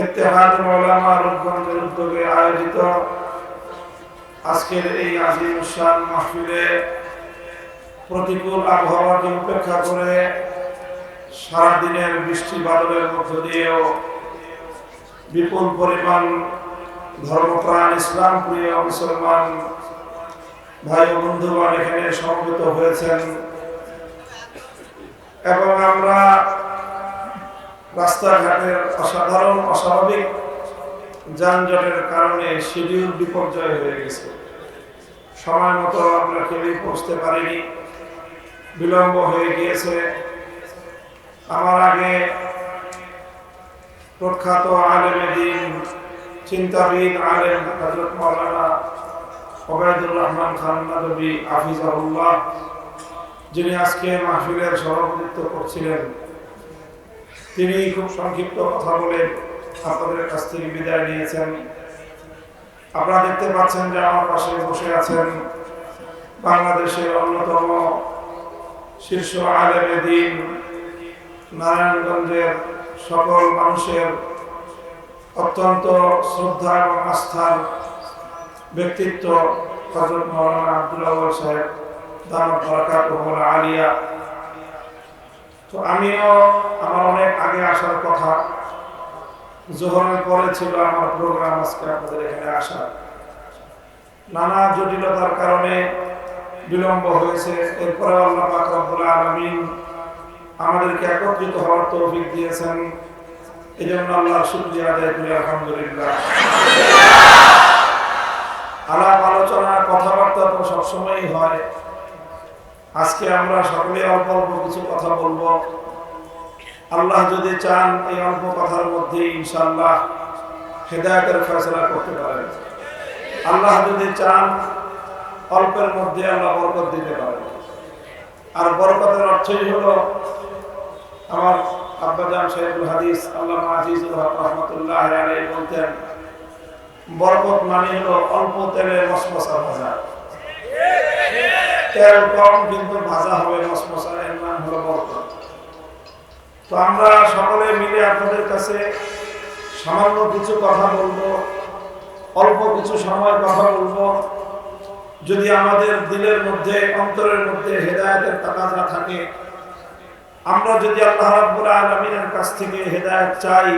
ইত্তেহাদ মাওলানা রূপগঞ্জের উদ্যোগে আয়োজিত আজকের এই আজিম শান মাহফিলে প্রতিকূল আবহাওয়াকে উপেক্ষা করে সারাদিনের বৃষ্টি বাদলের মধ্য দিয়েও বিপুল পরিমাণ ধর্মপ্রাণ ইসলাম প্রিয় মুসলমান ভাই ও বন্ধুগণ, এখানে সমবেত হয়েছেন। এবং আমরা রাস্তাঘাটের অসাধারণ, অস্বাভাবিক যানজটের কারণে শিডিউল বিপর্যয় হয়ে গেছে। সময় মতো আমরা কেউই পৌঁছতে পারিনি। বিলম্ব হয়ে গিয়েছে। আমার আগে প্রখ্যাত আলেমে দিন চিন্তাবিদ আলেম হজরত মৌলানা ওবায়দুর রহমান খান নাদবী হাফিজাহুল্লাহ, যিনি আজকে মাহফিলের সভাপতিত্ব করছিলেন। তিনি খুব সংক্ষিপ্ত কথা বলে আপনাদের কাছ থেকে বিদায় নিয়েছেন। আপনারা দেখতে পাচ্ছেন যে আমার পাশে বসে আছেন বাংলাদেশের অন্যতম শীর্ষ আলেমে দিন, নারায়ণগঞ্জের সকল মানুষের অত্যন্ত শ্রদ্ধা এবং আস্থার ব্যক্তিত্ব হজরত মৌলানা আব্দুল আউ্বাল সাহেব, দামত বরাকাত আলিয়া। তো আমিও আমার অনেক আগে আসার কথা। জোহরের পরে ছিল আমার প্রোগ্রাম আজকে আপনাদের এখানে আসা নানা জটিলতার কারণে বিলম্ব হয়েছে। এরপরে আল্লাহ পাক রব্বুল আলামিন আমাদেরকে একত্রিত হওয়ার তৌফিক দিয়েছেন। এই জন্য আল্লাহ শুক্রিয়া আদায় করি, আলহামদুলিল্লাহ। আলাপ আলোচনা, কথাবার্তা তো সবসময়ই হয়। আজকে আমরা সকলে অল্প অল্প কিছু কথা বলব। আল্লাহ যদি চান এই অল্প কথার মধ্যে ইনশাল্লাহ হেদায়তের ফেসলা করতে পারেন। আল্লাহ যদি চান অল্পের মধ্যে আল্লাহ বরকত দিতে পারেন। আর বরকতের অর্থই হলো আমার আব্বাজান সাহেবুল হাদিস আল্লাহ আজিজুল হক রহমতুল্লাহ বলতেন, বরকত মানে হলো অল্প তেলে মশমশা ভাজা। তেল কম, কিন্তু ভাজা হবে মশমশা এর নাম হলো বরকত। তো আমরা সকলে মিলে আপনাদের কাছে সামান্য কিছু কথা বলব, অল্প কিছু সময় কথা বলব। যদি আমাদের দিলের মধ্যে, অন্তরের মধ্যে হেদায়তের তাকাজা থাকে, আমরা যদি আল্লাহ রাব্বুল আলামিনের কাছ থেকে হেদায়েত চাই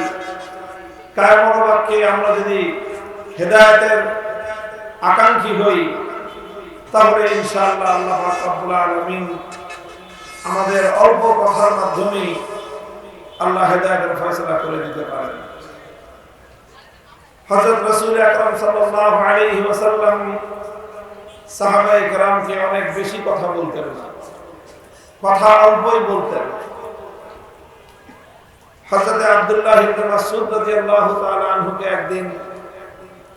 কায়মন বাক্যে আমরা যদি হেদায়েতের আকাঙ্ক্ষী হই তাহলে ইনশাআল্লাহ আল্লাহ রব্বুল আলামিন আমাদের অল্প কথার মাধ্যমে আল্লাহ হেদায়েতের ফয়সালা করে দিতে পারেন। হযরত রাসূল আকরাম সাল্লাল্লাহু আলাইহি ওয়াসাল্লাম সাহাবায়ে কেরামকে অনেক বেশি কথা বলতেন না। কথা অল্পই বলতেন। হযরত আব্দুল্লাহ ইবনে মাসউদ রাদিয়াল্লাহু তাআলা আনহুকে একদিন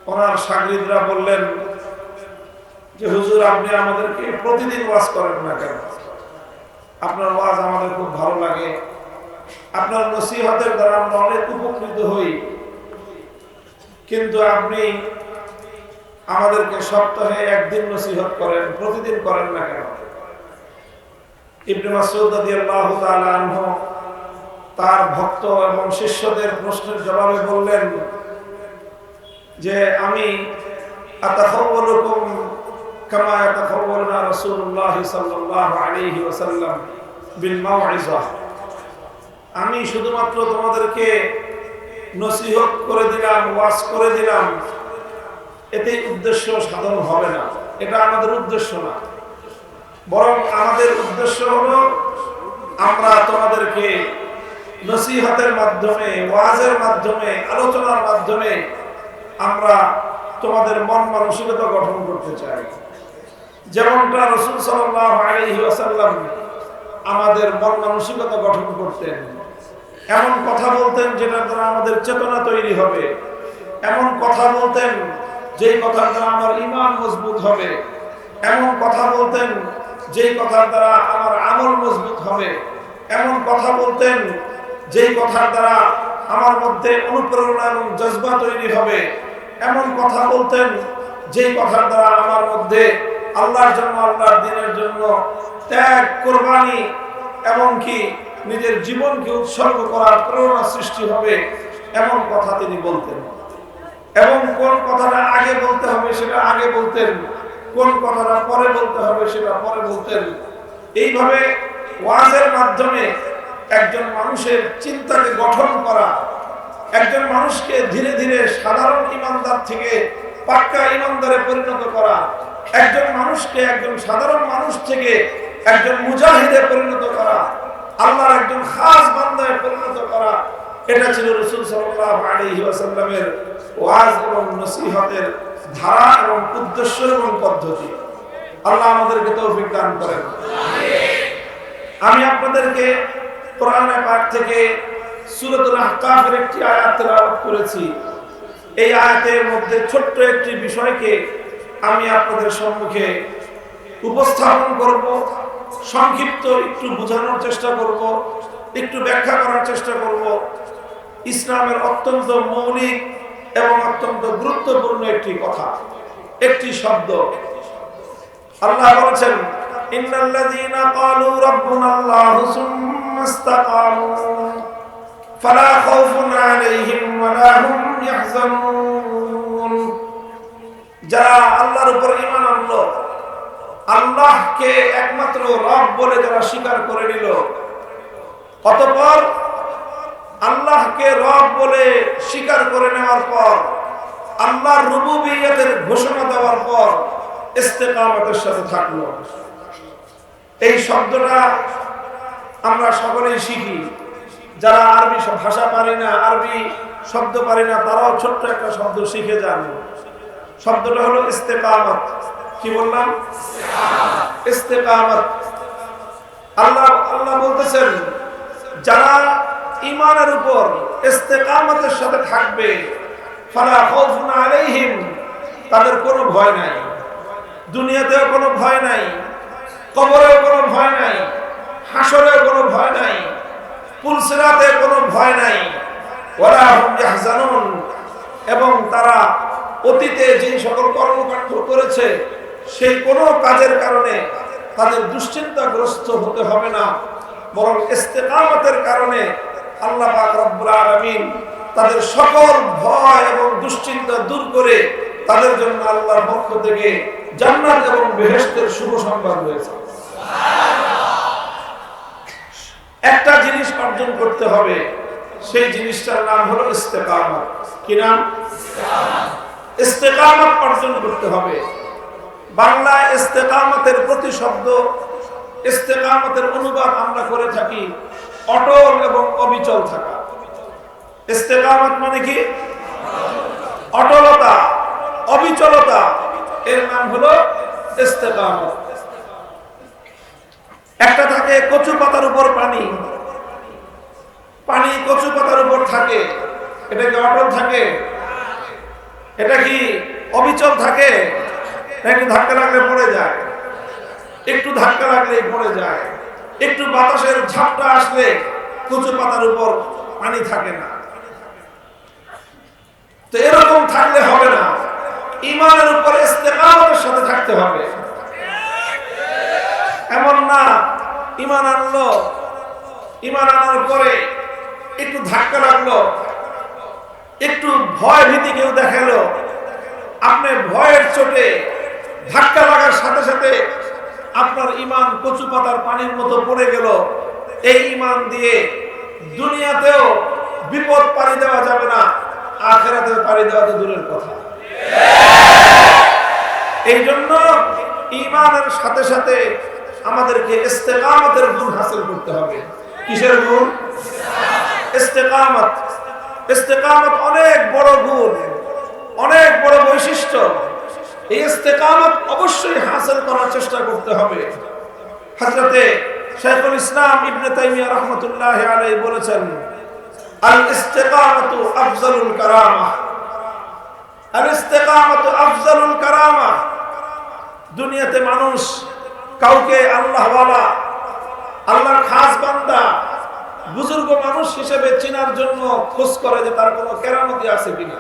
ওনার শাগিরদরা বললেন যে হুজুর, আপনি আমাদেরকে প্রতিদিন ওয়াজ করেন না কেন? আপনার ওয়াজ আমাদের খুব ভালো লাগে। আপনার নসিহতের দ্বারা আমরা অনেক উপকৃত হই। কিন্তু আপনি আমাদেরকে সপ্তাহে একদিন নসিহত করেন, প্রতিদিন করেন না কেন? ইবনে মাসউদ রাদিয়াল্লাহু তার ভক্ত এবং শিষ্যদের প্রশ্নের জবাবে বললেন যে, আমি আতাখাওয়ালুকুম ইয়াতাখাওয়ালুনা রাসূলুল্লাহ সাল্লাল্লাহু আলাইহি ওয়াসাল্লাম বিল মাউইজা আমি শুধুমাত্র তোমাদেরকে নসিহত করে দিলাম, ওয়াজ করে দিলাম। এতে উদ্দেশ্য সাধন হবে না। এটা আমাদের উদ্দেশ্য না। বরং আমাদের উদ্দেশ্য হলো আমরা তোমাদেরকে নসিহতের মাধ্যমে, ওয়াজের মাধ্যমে, আলোচনার মাধ্যমে আমরা তোমাদের মন মানসিকতা গঠন করতে চাই। যেমনটা রসুল সাল্লাম আমাদের মন মানসিকতা গঠন করতেন, এমন কথা বলতেন যেটার দ্বারা আমাদের চেতনা তৈরি হবে, এমন কথা বলতেন যেই কথার দ্বারা আমার ইমান মজবুত হবে, এমন কথা বলতেন যেই কথার দ্বারা আমার আমল মজবুত হবে, এমন কথা বলতেন যেই কথার দ্বারা আমার মধ্যে অনুপ্রেরণা এবং জজবা তৈরি হবে, এমন কথা বলতেন যেই কথার দ্বারা আমার মধ্যে আল্লাহর জন্য, আল্লাহর দিনের জন্য ত্যাগ, কোরবানি এবং কি নিজের জীবনকে উৎসর্গ করার প্রেরণা সৃষ্টি হবে এমন কথা তিনি বলতেন। এবং কোন কথাটা আগে বলতে হবে সেটা আগে বলতেন, কোন কথাটা পরে বলতে হবে সেটা পরে বলতেন। এইভাবে ওয়াজের মাধ্যমে একজন মানুষের চিন্তাকে গঠন করা, একজন মানুষকে ধীরে ধীরে সাধারণ ইমানদার থেকে পাক্কা ইমানদারে পরিণত করা একজন মানুষকে একজন সাধারণ মানুষ থেকে একজন মুজাহিদে পরিণত করা, আল্লাহর একজন খাস বান্দায় পরিণত করা, এটা ছিল রসুল সাল্লাল্লাহু আলাইহি ওয়াসাল্লামের ওয়াজ এবং নসিহতের ধারা এবং উদ্দেশ্য এবং পদ্ধতি। আল্লাহ আমাদেরকে তৌফিক দান করেন। আমি আপনাদেরকে কোরআনে পাক থেকে সূরাতুল আহকাফের একটি আয়াত করেছি। এই আয়াতের মধ্যে ছোট্ট একটি বিষয়কে আমি আপনাদের সম্মুখে উপস্থাপন করব, সংক্ষিপ্ত একটু বোঝানোর চেষ্টা করব, একটু ব্যাখ্যা করার চেষ্টা করব। ইসলামের অত্যন্ত মৌলিক এবং অত্যন্ত গুরুত্বপূর্ণ একটি কথা, একটি শব্দ। আল্লাহ বলেছেন, ইন্নাল্লাযীনা ক্বালু রাব্বুনাল্লাহু আলাইহিম ওয়ালা হুম ইয়াহজানুন। যারা আল্লাহর উপর ঈমান আনলো, আল্লাহকে একমাত্র রব বলে যারা স্বীকার করে নিল। অতপর আল্লাহকে রব বলে স্বীকার করে নেওয়ার পর, আল্লাহর রুবুবিয়তের ঘোষণা দেওয়ার পর ইস্তেকামতের সাথে থাকল। এই শব্দটা আমরা সকলেই শিখি। যারা আরবি ভাষা পারি না, আরবি শব্দ পারি না, তারাও ছোট্ট একটা শব্দ শিখে যান। শব্দটা হলো ইস্তেকামত। কি বললাম? ইস্তেকামত। আল্লাহ আল্লাহ বলতেছেন, যারা ইমানের উপর ইস্তেকামতের সাথে থাকবে, ফালা খাউফুন আলাইহিম, তাদের কোনো ভয় নাই। দুনিয়াতেও কোনো ভয় নাই, কবরেও কোনো ভয় নাই, হাসরেও কোনো ভয় নাই পুলসিরাতে কোনো ভয় নাই। ওরা এবং তারা অতীতে যে সকল কর্মকাণ্ড করেছে, সেই কোনো কাজের কারণে তাদের দুশ্চিন্তাগ্রস্ত হতে হবে না। বরং ইস্তেকামতের কারণে আল্লাহ পাক রব্বুল আলামিন তাদের সকল ভয় এবং দুশ্চিন্তা দূর করে তাদের জন্য আল্লাহর পক্ষ থেকে জান্নাত এবং বেহেশতের শুভ সংবাদ রয়েছে একটা জিনিস অর্জন করতে হবে, সেই জিনিসটার নাম হলো ইস্তেকামত। কি নাম? ইস্তেকামত অর্জন করতে হবে। বাংলা ইস্তেকামতের প্রতি শব্দ, ইস্তেকামতের অনুবাদ আমরা করে থাকি অটল এবং অবিচল থাকা। ইস্তেকামত মানে কি? অটলতা, অবিচলতা, এর নাম হলো ইস্তেকামত। একটা থাকে কচু পাতার উপর পানি। পানি কচু পাতার উপর থাকে। এটা কি অটল থাকে। এটা কি অবিচল থাকে? একটু ধাক্কা লাগলে পড়ে যায়। একটু ধাক্কা লাগলেই পড়ে যায়। একটু বাতাসের ঝাপটা আসলে কচু পাতার উপর পানি থাকে না। তো এরকম থাকলে হবে না। ইমানের উপর ইস্তেকামতের সাথে থাকতে হবে। এমন না, ইমান আনলো। ইমান আনার পরে একটু ধাক্কা লাগল। একটু ভয় ভীতি কেউ দেখাল, আপনি ভয়ের চোটে ধাক্কা লাগার সাথে সাথে আপনার ইমান কচু পাতার পানির মতো পড়ে গেল। এই ইমান দিয়ে দুনিয়াতেও বিপদ পাড়ি দেওয়া যাবে না আখেরাতে পাড়ি দেওয়া তো দূরের কথা। এই জন্য ইমানের সাথে সাথে আমাদেরকে ইস্তেকামতের গুণ হাসিল করতে হবে। কিসের গুণ? ইস্তেকামত। ইস্তেকামত অনেক বড় গুণ, অনেক বড় বৈশিষ্ট্য। এই ইস্তেকামত অবশ্যই হাসিল করার চেষ্টা করতে হবে। হযরতে শেখুল ইসলাম ইবনে তাইমিয়া রাহমাতুল্লাহ আলাইহি বলেছেন, আল ইস্তেকামাতু আফজালুল কারামা। আল ইস্তেকামাতু আফজালুল কারামা। দুনিয়াতে মানুষ কাউকে আল্লাহওয়ালা, আল্লাহর খাস বান্দা বুজুর্গ মানুষ হিসেবে চিনার জন্য খোঁজ করে যে তার কোনো কেরামতি আছে কিনা।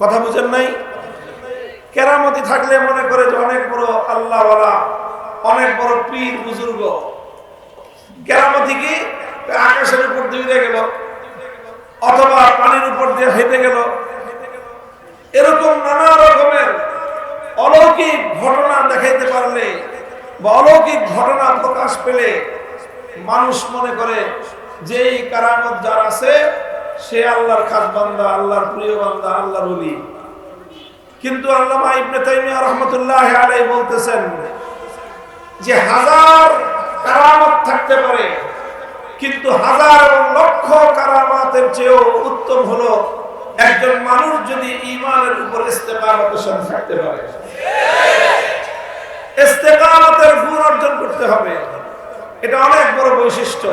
কথা বুঝেন নাই? কেরামতি থাকলে মনে করে যে অনেক বড় আল্লাহওয়ালা, অনেক বড় পীর বুজুর্গ। কেরামতি কি? আকাশের উপর দিয়ে গেল, অথবা পানির উপর দিয়ে হেঁটে গেল। এরকম নানা রকমের অলৌকিক ঘটনা দেখাইতে পারলে বা অলৌকিক ঘটনা প্রকাশ পেলে মানুষ মনে করে যে এই কারামত যার আছে, সে আল্লাহর খাস বান্দা, আল্লাহর প্রিয় বান্দা, আল্লাহর অলি কিন্তু আল্লামা ইবনে তাইমিয়া রহমতুল্লাহ আলাই বলতেছেন যে হাজার কারামত থাকতে পারে, কিন্তু হাজার এবং লক্ষ কারামাতের চেয়েও উত্তম হলো একজন মানুষ যদি ইমানের উপর ইস্তেকামতের সাথে থাকতে পারে। ইস্তেকামতের গুণ অর্জন করতে হবে। এটা অনেক বড় বৈশিষ্ট্য।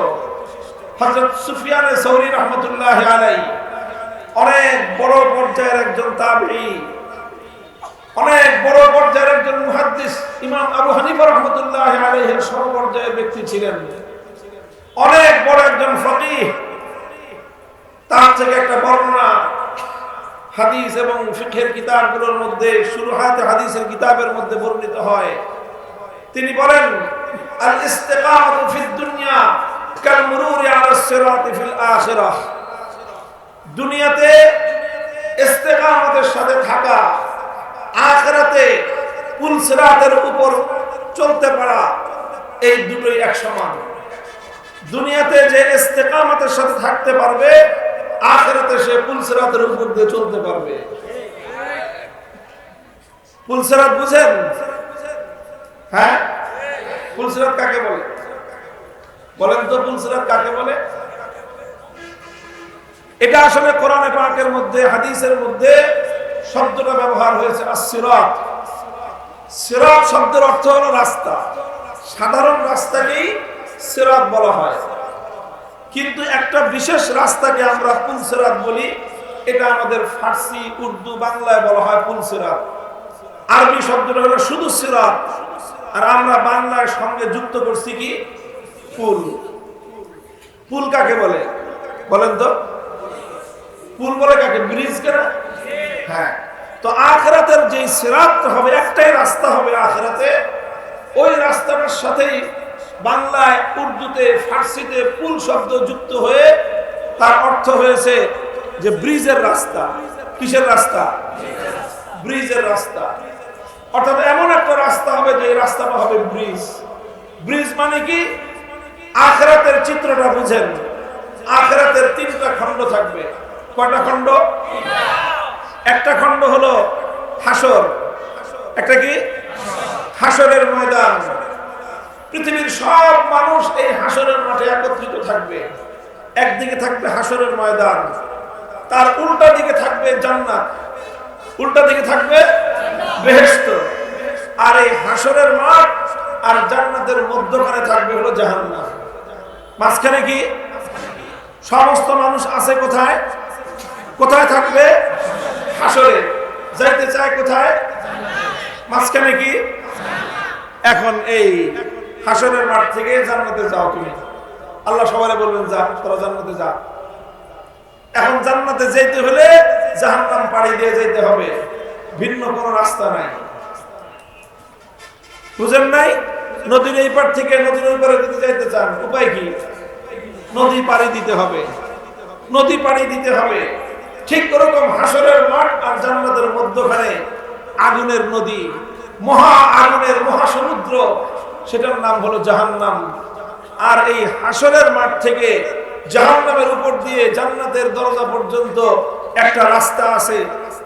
হযরত সুফিয়ান সৌরি রহমতুল্লাহ আলাই অনেক বড় পর্যায়ের একজন তাবি, অনেক বড় পর্যায়ের একজন মুহাদ্দিস, ইমাম আবু হানিফা রহমতুল্লাহ আলাইহির সমপর্যায়ের ব্যক্তি ছিলেন। অনেক বড় একজন ফকিহ, তার থেকে একটা বর্ণনা হাদিস এবং ফিখের কিতাবগুলোর মধ্যে শুরুহাতে হাদিসের কিতাবের মধ্যে বর্ণিত হয়। তিনি বলেন আল ইস্তিকামাতু ফিদ দুনিয়া কাল মুরুরি আলা সিরাতি দুনিয়াতে ইস্তেকামতের সাথে থাকা, আখরাতে পুল সিরাতের উপর চলতে পারা এই দুটোই এক সমান দুনিয়াতে যে ইস্তেকামতের সাথে থাকতে পারবে, আখরাতে সে পুল সিরাতের উপর দিয়ে চলতে পারবে। পুল সিরাত বুঝেন? হ্যাঁ? পুল কাকে বলে? বলেন তো পুল কাকে বলে? এটা আসলে কোরআনে পাকের মধ্যে, হাদিসের মধ্যে শব্দটা ব্যবহার হয়েছে সিরাত সিরাত শব্দের অর্থ হলো রাস্তা। সাধারণ রাস্তাকেই সিরাত বলা হয়। কিন্তু একটা বিশেষ রাস্তাকে আমরা পুলসিরাত বলি, এটা আমাদের ফার্সি, উর্দু, বাংলায় বলা হয় পুলসিরাত আরবি শব্দটা হলো শুধু সিরাত। আর আমরা বাংলার সঙ্গে যুক্ত করছি কি? পুল পুল কাকে বলে? বলেন তো। পুল বলে কাকে? ব্রিজ কেনা? হ্যাঁ। তো আখরাতের যে সিরাত হবে, একটাই রাস্তা হবে আখরাতে। ওই রাস্তাটার সাথেই বাংলায় উর্দুতে, ফার্সিতে পুল শব্দ যুক্ত হয়ে তার অর্থ হয়েছে যে ব্রিজের রাস্তা। কিসের রাস্তা? ব্রিজের রাস্তা। অর্থাৎ এমন একটা রাস্তা হবে যে রাস্তাটা হবে ব্রিজ। ব্রিজ মানে কি? আখরাতের চিত্রটা বুঝেন। আখরাতের তিনটা খণ্ড থাকবে। কয়টা খণ্ড? একটা খণ্ড হলো হাসর। একটা কি? হাসরের ময়দান। পৃথিবীর সব মানুষ এই হাসরের মাঠে একত্রিত থাকবে। একদিকে থাকবে হাসরের ময়দান। তার উল্টা দিকে থাকবে জান্নাত। উল্টা দিকে থাকবে বেহেস্ত আর এই হাসরের মাঠ আর জান্নাতের মধ্যখানে থাকবে হলো জাহান্নাম। মাঝখানে কি? সমস্ত মানুষ আছে কোথায়? কোথায় থাকবে? হাসরে। যাইতে চায় কোথায়? মাঝখানে কি? এখন এই হাসরের মাঠ থেকে জান্নাতে যাও তুমি। আল্লাহ সবাই বলবেন, যা, তোরা জান্নাতে যা। এখন জান্নাতে যেতে হলে জাহান্নাম পাড়ি দিয়ে যেতে হবে। ভিন্ন কোনো রাস্তা নাই। বুঝেন নাই? নদীর এই পার থেকে নদীর ওই পারে যদি যাইতে চান, উপায় কি? নদী পাড়ি দিতে হবে। নদী পাড়ি দিতে হবে। ঠিক ওরকম হাসরের মাঠ আর জান্নাতের মধ্যখানে আগুনের নদী, মহা আগুনের মহাসমুদ্র, সেটার নাম হলো জাহান্নাম। আর এই হাসরের মাঠ থেকে জাহান্নামের উপর দিয়ে জান্নাতের দরজা পর্যন্ত একটা রাস্তা আছে।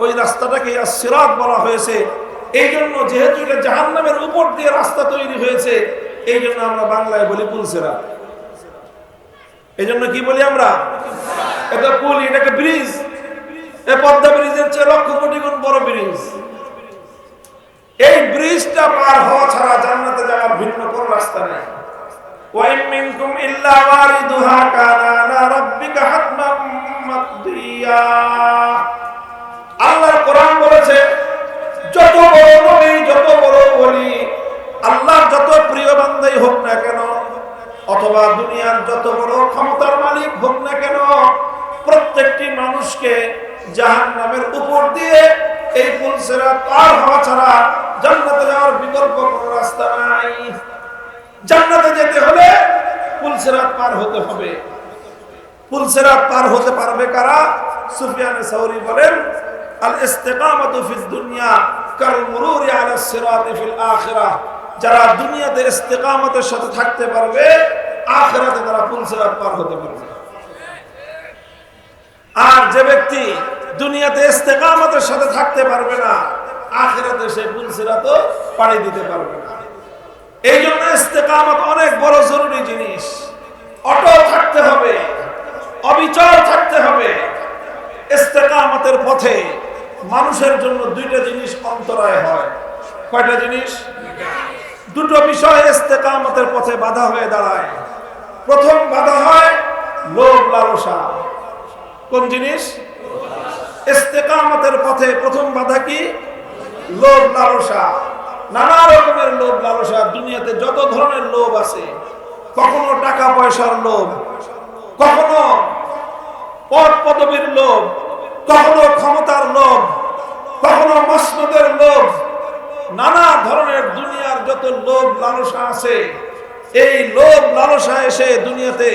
ওই রাস্তাটাকে সিরাত বলা হয়েছে। এই জন্য যেহেতু এটা জাহান্নামের উপর দিয়ে রাস্তা তৈরি হয়েছে এই জন্য আমরা বাংলায় বলি পুলসেরাত এই জন্য কি বলি আমরা? এটা পুল এটা একটা ব্রিজ। এ পদ্মা ব্রিজের চেয়ে লক্ষ কোটি গুণ বড় ব্রিজ। এই ব্রিজটা পার হওয়া ছাড়া জান্নাতে যাওয়ার ভিন্ন কোন রাস্তা নেই। ওয়াইন মিনকুম ইল্লা ওয়ারিদুহা কানা প্রত্যেকটি মানুষকে জাহান নামের উপর দিয়ে এই পুলসেরা পার হওয়া ছাড়া জান্নাতে যাওয়ার বিকল্প কোনো রাস্তা নাই। জান্নাতে যেতে হলে পুলসেরাত পার হতে হবে। পুলসেরাত পার হতে পারবে কারা? সুফিয়ানে সাউরি বলেন আল ইস্তেকামাতু ফিদ দুনিয়া কাল মুরুরি আলা সিরাতি ফিল আখিরাহ। যারা দুনিয়াতে ইস্তেকামতের সাথে থাকতে পারবে, আখিরাতে তারা পুলসেরাত পার হতে পারবে। আর যে ব্যক্তি দুনিয়াতে ইস্তেকামতের সাথে থাকতে পারবে না, আখিরাতে সে পুলসেরাতও পাড়ি দিতে পারবে না। এই জন্য ইস্তেকামত অনেক বড় জরুরি জিনিস। অটল থাকতে হবে, অবিচল থাকতে হবে। ইস্তেকামতের পথে মানুষের জন্য দুইটা জিনিস অন্তরায় হয়। কয়টা জিনিস? দুটো বিষয় ইস্তেকামতের পথে বাধা হয়ে দাঁড়ায়। প্রথম বাধা হয় লোভ লালসা। কোন জিনিস? ইস্তেকামতের পথে প্রথম বাধা কি? লোভ লালসা। নানা রকমের লোভ লালসা। দুনিয়াতে যত ধরনের লোভ আছে, কখনো টাকা পয়সার লোভ, কখনো পদ পদবীর লোভ, কখনো ক্ষমতার লোভ, কখনো মসনদের লোভ, নানা ধরনের দুনিয়ার যত লোভ লালসা আছে, এই লোভ লালসা এসে দুনিয়াতে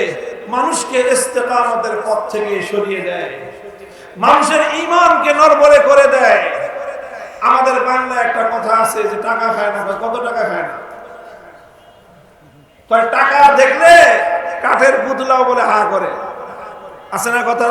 মানুষকে ইস্তেকামতের পথ থেকে সরিয়ে দেয়। মানুষের ইমানকে নরবরে করে দেয়। আমাদের বাংলা একটা কথা আছে যে টাকা খায় না কত টাকা খায় না? টাকা দেখলে কাঠের পুতলাও বলে হা করে। আছে না কথা?